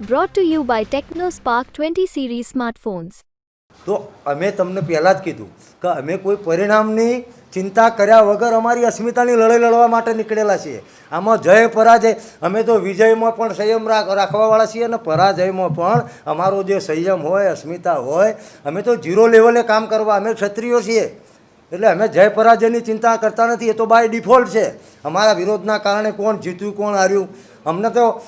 Brought to you by TechnoSpark 20 series smartphones. તો અમે તમને પહેલાં જ કીધું કે અમે કોઈ પરિણામની ચિંતા કર્યા વગર અમારી અસ્મિતાની લડાઈ લડવા માટે નીકળેલા છીએ. આમાં જય પરાજય. અમે તો વિજયમાં પણ સંયમ રાખ રાખવાવાળા છીએ અને પરાજયમાં પણ અમારો જે સંયમ હોય, અસ્મિતા હોય, અમે તો ઝીરો લેવલે કામ કરવા, અમે ક્ષત્રિયો છીએ. એટલે અમે જય પરાજયની ચિંતા કરતા નથી, એ તો બાય ડિફોલ્ટ છે. અમારા વિરોધના કારણે કોણ જીત્યું, કોણ હાર્યું? અમને તો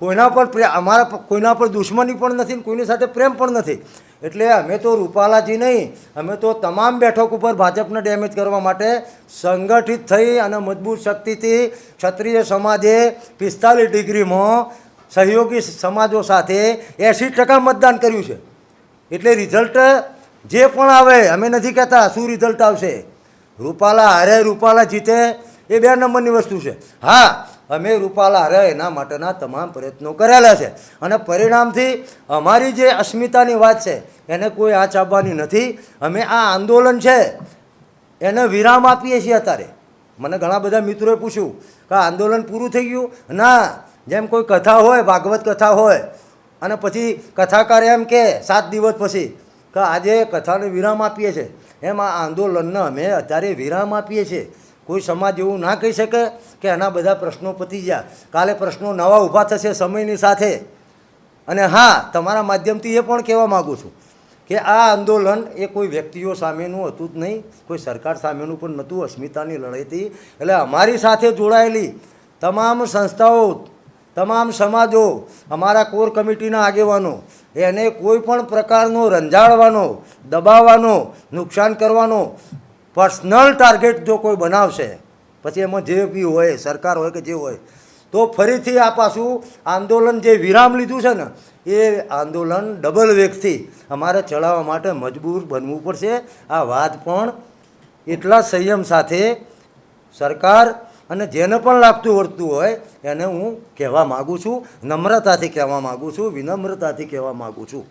કોઈના પર અમારા કોઈના પર દુશ્મની પણ નથી કોઈની સાથે પ્રેમ પણ નથી. એટલે અમે તો રૂપાલાજી નહીં, અમે તો તમામ બેઠક ઉપર ભાજપને ડેમેજ કરવા માટે સંગઠિત થઈ અને મજબૂત શક્તિથી ક્ષત્રિય સમાજે પિસ્તાલીસ ડિગ્રીમાં સહયોગી સમાજો સાથે એંસી ટકા મતદાન કર્યું છે. એટલે રિઝલ્ટ જે પણ આવે, અમે નથી કહેતા શું રિઝલ્ટ આવશે. રૂપાલા હારે રૂપાલા જીતે એ બે નંબરની વસ્તુ છે. હા અમે રૂપાલા રહે એના માટેના તમામ પ્રયત્નો કરેલા છે. અને પરિણામથી અમારી જે અસ્મિતાની વાત છે, એને કોઈ આ ચાપવાની નથી. અમે આ આંદોલન છે, એને વિરામ આપીએ છીએ અત્યારે. મને ઘણા બધા મિત્રોએ પૂછ્યું કે આંદોલન પૂરું થઈ ગયું? ના, જેમ કોઈ કથા હોય, ભાગવત કથા હોય, અને પછી કથાકાર એમ કે સાત દિવસ પછી કે આજે કથાને વિરામ આપીએ છીએ એમ આ આંદોલનને અમે અત્યારે વિરામ આપીએ છીએ. કોઈ સમાજ એવું ના કહી શકે કે એના બધા પ્રશ્નો પતી ગયા. કાલે પ્રશ્નો નવા ઊભા થશે સમયની સાથે. અને હા, તમારા માધ્યમથી એ પણ કહેવા માગું છું કે આ આંદોલન એ કોઈ વ્યક્તિઓ સામેનું હતું જ નહીં. કોઈ સરકાર સામેનું પણ નહોતું. અસ્મિતાની લડાઈથી એટલે અમારી સાથે જોડાયેલી તમામ સંસ્થાઓ, તમામ સમાજો, અમારા કોર કમિટીના આગેવાનો, એને કોઈ પણ પ્રકારનો રંજાડવાનો, દબાવવાનો, નુકસાન કરવાનો પર્સનલ ટાર્ગેટ જો કોઈ બનાવશે, પછી એમાં જે બી હોય, સરકાર હોય કે જે હોય, તો ફરીથી આ પાછું આંદોલન જે વિરામ લીધું છે ને, એ આંદોલન ડબલ વેગથી અમારે ચલાવવા માટે મજબૂર બનવું પડશે. આ વાત પણ એટલા સંયમ સાથે સરકાર અને જેને પણ લાગતું વર્તું હોય, એને હું કહેવા માગું છું, નમ્રતાથી કહેવા માગું છું, વિનમ્રતાથી કહેવા માગું છું.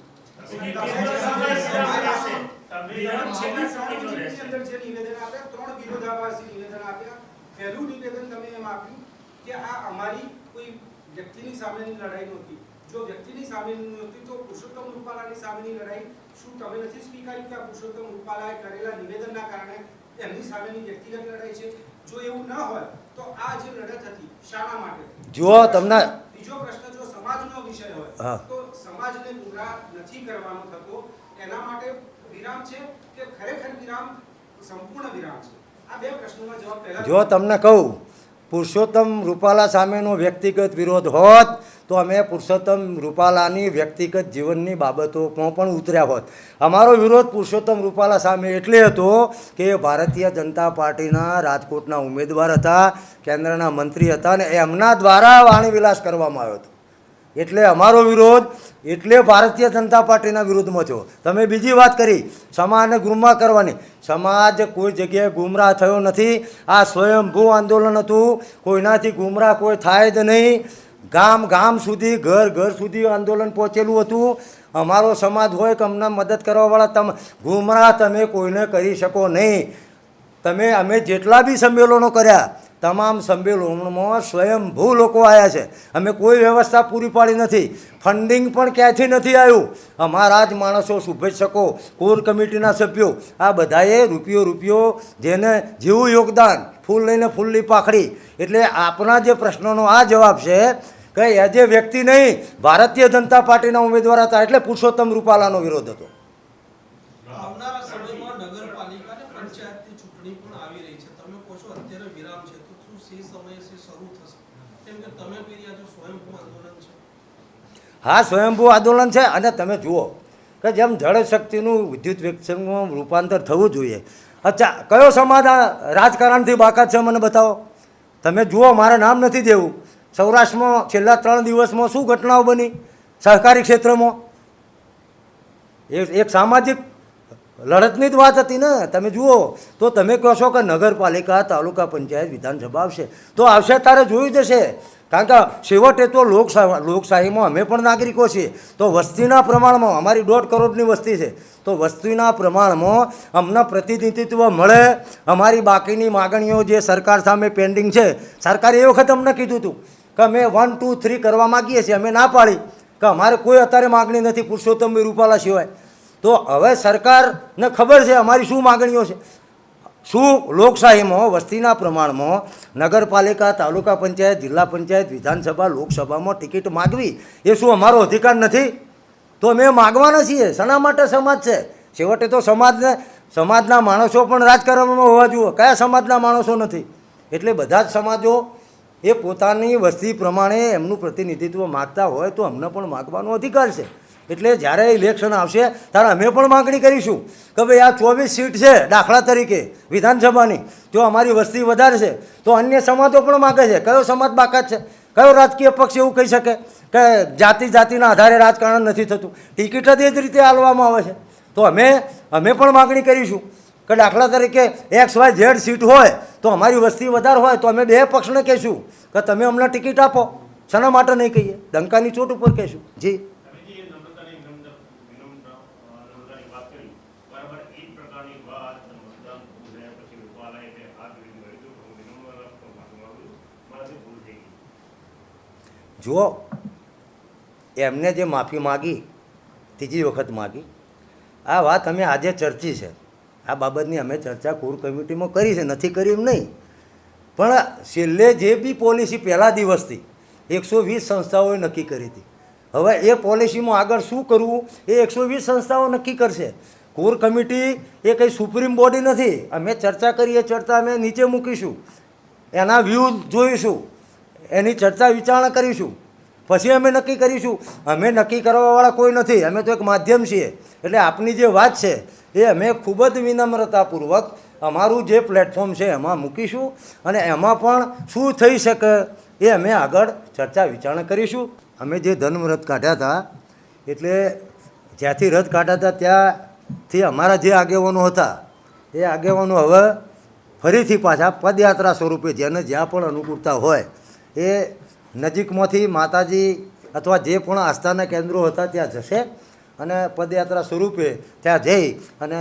અંદર જે નિવેદન આપ્યા ત્રણ વિરોધાભાસી નિવેદન આપ્યા. પહેલું નિવેદન તમે એમ આપ્યું કે આ અમારી કોઈ વ્યક્તિની સામેની લડાઈ નહોતી. જો વ્યક્તિની સામેની નહોતી તો પુરુષોત્તમ રૂપાલાની સામેની લડાઈ શું તમે નથી સ્વીકાર્યું કે પુરુષોત્તમ રૂપાલાએ કરેલા નિવેદનના કારણે એમની સામેની વ્યક્તિગત લડાઈ છે? જો એવું ના હોય તો આ જે લડત હતી શાના માટે? જો તમને બીજો પ્રશ્ન જો સમાજનો વિષય હોય તો સમાજને ગુમરાહ નથી કરવાનો થતો. એના માટે વિરામ છે કે ખરેખર વિરામ જો તમને કહું પુરુષોત્તમ રૂપાલા સામેનો વ્યક્તિગત વિરોધ હોત તો અમે પુરુષોત્તમ રૂપાલાની વ્યક્તિગત જીવનની બાબતોમાં પણ ઉતર્યા હોત. અમારો વિરોધ પુરુષોત્તમ રૂપાલા સામે એટલે હતો કે ભારતીય જનતા પાર્ટીના રાજકોટના ઉમેદવાર હતા કેન્દ્રના મંત્રી હતા અને એમના દ્વારા વાણીવિલાસ કરવામાં આવ્યો હતો. એટલે અમારો વિરોધ એટલે ભારતીય જનતા પાર્ટીના વિરુદ્ધમાં થયો. તમે બીજી વાત કરી, સમાજને ગુમરાહ કરવાની. સમાજ કોઈ જગ્યાએ ગુમરાહ થયો નથી. આ સ્વયંભૂ આંદોલન હતું. કોઈનાથી ગુમરાહ કોઈ થાય જ નહીં. ગામ ગામ સુધી, ઘર ઘર સુધી આંદોલન પહોંચેલું હતું. અમારો સમાજ હોય કે અમને મદદ કરવાવાળા, તમે ગુમરાહ તમે કોઈને કરી શકો નહીં. તમે અમે જેટલા બી સંમેલનો કર્યા તમામ સંમેલનોમાં સ્વયંભૂ લોકો આવ્યા છે. અમે કોઈ વ્યવસ્થા પૂરી પાડી નથી. ફંડિંગ પણ ક્યાંથી નથી આવ્યું? અમારા જ માણસો શુભેચ્છકો, કોર કમિટીના સભ્યો, આ બધાએ રૂપિયો રૂપિયો જેને જેવું યોગદાન, ફૂલ લઈને ફૂલની પાખડી. એટલે આપના જે પ્રશ્નોનો આ જવાબ છે કે એજ એ વ્યક્તિ નહીં, ભારતીય જનતા પાર્ટીના ઉમેદવાર હતા એટલે પુરુષોત્તમ રૂપાલાનો વિરોધ હતો આવનારા સમયમાં નગરપાલિકા અને પંચાયતની ચૂંટણી પણ આવી રહી છે તમે કહો છો અત્યારે વિરામ છે તો શું તે સમયે તે શરૂ થશે કેમ કે તમે કહી રહ્યા છો સ્વયંભૂ આંદોલન છે હા, સ્વયંભૂ આંદોલન છે. અને તમે જુઓ કે જેમ જળશક્તિનું વિદ્યુત વેક્સિનમાં રૂપાંતર થવું જોઈએ. અચ્છા, કયો સમાજ આ રાજકારણથી બાકાત છે મને બતાવો? તમે જુઓ, મારે નામ નથી દેવું સૌરાષ્ટ્રમાં છેલ્લા ત્રણ દિવસમાં શું ઘટનાઓ બની સહકારી ક્ષેત્રમાં? એક સામાજિક લડતની જ વાત હતી ને. તમે જુઓ, તો તમે કહો છો કે નગરપાલિકા તાલુકા પંચાયત વિધાનસભા આવશે. તો આવશે, તારે જોયું જશે કારણ કે છેવટે તો લોકશાહી લોકશાહીમાં અમે પણ નાગરિકો છીએ. તો વસ્તીના પ્રમાણમાં, અમારી દોઢ કરોડની વસ્તી છે. તો વસ્તીના પ્રમાણમાં અમને પ્રતિનિધિત્વ મળે. અમારી બાકીની માગણીઓ જે સરકાર સામે પેન્ડિંગ છે, સરકારે એ વખત અમને કીધું હતું કે અમે વન ટુ થ્રી કરવા માગીએ છીએ. અમે ના પાડી કે અમારે કોઈ અત્યારે માગણી નથી પુરુષોત્તમભાઈ રૂપાલા સિવાય. તો હવે સરકારને ખબર છે અમારી શું માગણીઓ છે. શું લોકશાહીમાં, વસ્તીના પ્રમાણમાં નગરપાલિકા, તાલુકા પંચાયત, જિલ્લા પંચાયત, વિધાનસભા, લોકસભામાં ટિકિટ માગવી, એ શું અમારો અધિકાર નથી? તો અમે માગવાના છીએ. શના માટે સમાજ છે? છેવટે તો સમાજને, સમાજના માણસો પણ રાજકારણમાં હોવા જોઈએ. કયા સમાજના માણસો નથી? એટલે બધા જ સમાજો એ પોતાની વસ્તી પ્રમાણે એમનું પ્રતિનિધિત્વ માગતા હોય તો અમને પણ માગવાનો અધિકાર છે. એટલે જ્યારે ઇલેક્શન આવશે, ત્યારે અમે પણ માગણી કરીશું કે ભાઈ આ ચોવીસ સીટ છે, દાખલા તરીકે વિધાનસભાની, જો અમારી વસ્તી વધારે છે તો અન્ય સમાજો પણ માગે છે. કયો સમાજ બાકાત છે? કયો રાજકીય પક્ષ એવું કહી શકે કે જાતિ જાતિના આધારે રાજકારણ નથી થતું? ટિકિટ જ એ જ રીતે આલવામાં આવે છે. તો અમે અમે પણ માગણી કરીશું કે દાખલા તરીકે એક્સ વાય ઝેડ સીટ હોય, તો અમારી વસ્તી વધારે હોય, તો અમે બે પક્ષને કહીશું કે તમે અમને ટિકિટ આપો. શેના માટે નહીં કહીએ? ડંકાની ચોટ ઉપર કહીશું. જી તમે જે નમ્રતાની વિનમ્ર વિનમ્ર અ, નમ્રતાની વાત કરી બરાબર એ જ પ્રકારની વાત મતદાન પૂરું થયા પછી રૂપાલાએ તે હાથ જોડીને કહ્યું હતું કે હું વિનમ્ર માફી માંગુ છું મારાથી ભૂલ થઈ ગઈ જુઓ, એમને જે માફી માગી, ત્રીજી વખત માગી, આ વાત અમે આજે ચર્ચી છે. આ બાબતની અમે ચર્ચા કોર કમિટીમાં કરી છે, નથી કરી એમ નહીં. પણ છેલ્લે જે બી પોલિસી પહેલા દિવસથી એકસો વીસ સંસ્થાઓએ નક્કી કરી હતી. હવે એ પોલિસીમાં આગળ શું કરવું, એ એકસો વીસ સંસ્થાઓ નક્કી કરશે. કોર કમિટી એ કંઈ સુપ્રીમ બોડી નથી. અમે ચર્ચા કરીએ, ચર્ચા અમે નીચે મૂકીશું. એના વ્યૂ જોઈશું. એની ચર્ચા વિચારણા કરીશું. પછી અમે નક્કી કરીશું. અમે નક્કી કરવાવાળા કોઈ નથી. અમે તો એક માધ્યમ છીએ. એટલે આપની જે વાત છે, એ અમે ખૂબ જ વિનમ્રતાપૂર્વક અમારું જે પ્લેટફોર્મ છે, એમાં મૂકીશું અને એમાં પણ શું થઈ શકે એ અમે આગળ ચર્ચા વિચારણા કરીશું. અમે જે ધર્મરથ કાઢ્યા હતા, એટલે જ્યાંથી રથ કાઢ્યા હતા, ત્યાંથી અમારા જે આગેવાનો હતા, એ આગેવાનો હવે ફરીથી પાછા પદયાત્રા સ્વરૂપે, જેને જ્યાં પણ અનુકૂળતા હોય એ નજીકમાંથી માતાજી અથવા જે પણ આસ્થાના કેન્દ્રો હતા ત્યાં જશે અને પદયાત્રા સ્વરૂપે ત્યાં જઈ અને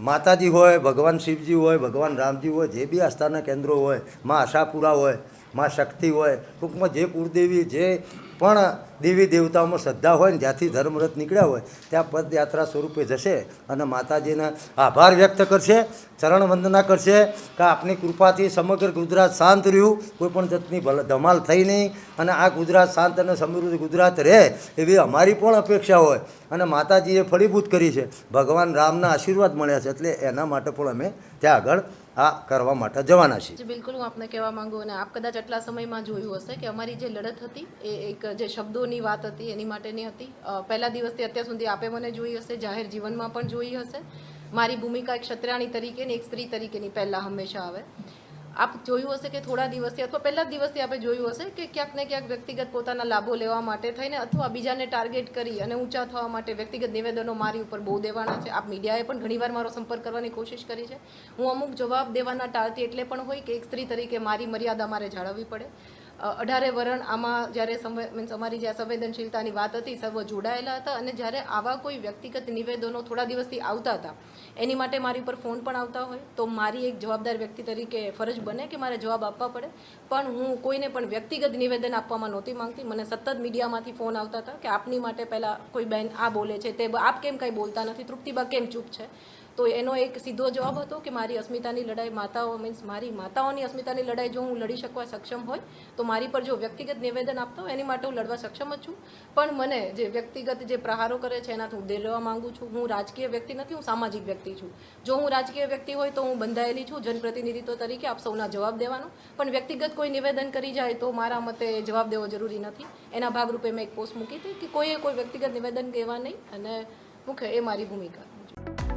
માતાજી હોય, ભગવાન શિવજી હોય, ભગવાન રામજી હોય, જે બી આસ્થાના કેન્દ્રો હોય, માં આશાપુરા હોય, માં શક્તિ હોય, ટૂંકમાં જે કુળદેવી, જે પણ દેવી દેવતાઓમાં શ્રદ્ધા હોય ને જ્યાંથી ધર્મરથ નીકળ્યા હોય, ત્યાં પદયાત્રા સ્વરૂપે જશે અને માતાજીના આભાર વ્યક્ત કરશે, ચરણ વંદના કરશે કે આપની કૃપાથી સમગ્ર ગુજરાત શાંત રહ્યું. કોઈ પણ જાતની ધમાલ થઈ નહીં અને આ ગુજરાત શાંત અને સમૃદ્ધ ગુજરાત રહે એવી અમારી પણ અપેક્ષા હોય. અને માતાજીએ ફળીભૂત કરી છે. ભગવાન રામના આશીર્વાદ મળ્યા છે. એટલે એના માટે પણ અમે ત્યાં આગળ આ કરવા માટે જવાના છીએ. બિલકુલ હું આપને કહેવા માંગુ અને આપ કદાચ આટલા સમયમાં જોયું હશે કે અમારી જે લડત હતી, એ એક જે શબ્દોની વાત હતી, એની માટેની હતી. પહેલા દિવસથી અત્યાર સુધી આપે મને જોઈ હશે, જાહેર જીવનમાં પણ જોઈ હશે. મારી ભૂમિકા એક ક્ષત્રાણી તરીકે ને એક સ્ત્રી તરીકેની પહેલાં હંમેશા આવે. આપ જોયું હશે કે થોડા દિવસથી અથવા પહેલા દિવસથી આપણે જોયું હશે કે ક્યાંક ને ક્યાંક વ્યક્તિગત પોતાના લાભો લેવા માટે થઈને અથવા બીજાને ટાર્ગેટ કરી અને ઊંચા થવા માટે વ્યક્તિગત નિવેદનો મારી ઉપર બહુ દેવાના છે. આપ મીડિયાએ પણ ઘણીવાર મારો સંપર્ક કરવાની કોશિશ કરી છે. હું અમુક જવાબ દેવાના ટાળતી એટલે પણ હોય કે એક સ્ત્રી તરીકે મારી મર્યાદા મારે જાળવવી પડે. અઢારે વરણ આમાં જ્યારે મીન્સ અમારી જે આ સંવેદનશીલતાની વાત હતી, સર્વ જોડાયેલા હતા અને જ્યારે આવા કોઈ વ્યક્તિગત નિવેદનો થોડા દિવસથી આવતા હતા, એની માટે મારી ઉપર ફોન પણ આવતા હોય, તો મારી એક જવાબદાર વ્યક્તિ તરીકે ફરજ બને કે મારે જવાબ આપવા પડે. પણ હું કોઈને પણ વ્યક્તિગત નિવેદન આપવામાં નહોતી માંગતી. મને સતત મીડિયામાંથી ફોન આવતા હતા કે આપની માટે પહેલાં કોઈ બેન આ બોલે છે, તે આપ કેમ કંઈ બોલતા નથી? તૃપ્તિબા કેમ ચૂપ છે? તો એનો એક સીધો જવાબ હતો કે મારી અસ્મિતાની લડાઈ માતાઓ મીન્સ મારી માતાઓની અસ્મિતાની લડાઈ જો હું લડી શકવા સક્ષમ હોય, તો મારી પર જો વ્યક્તિગત નિવેદન આપતા હોય, એની માટે હું લડવા સક્ષમ જ છું. પણ મને જે વ્યક્તિગત જે પ્રહારો કરે છે, એનાથી હું દૂર માંગુ છું. હું રાજકીય વ્યક્તિ નથી, હું સામાજિક વ્યક્તિ છું. જો હું રાજકીય વ્યક્તિ હોય, તો હું બંધાયેલી છું, જનપ્રતિનિધિત્વ તરીકે આપ સૌના જવાબ દેવાનો. પણ વ્યક્તિગત કોઈ નિવેદન કરી જાય, તો મારા મતે જવાબ દેવો જરૂરી નથી. એના ભાગરૂપે મેં એક પોસ્ટ મૂકી હતી કે કોઈએ કોઈ વ્યક્તિગત નિવેદન કહેવા નહીં અને મુખ્ય એ મારી ભૂમિકા.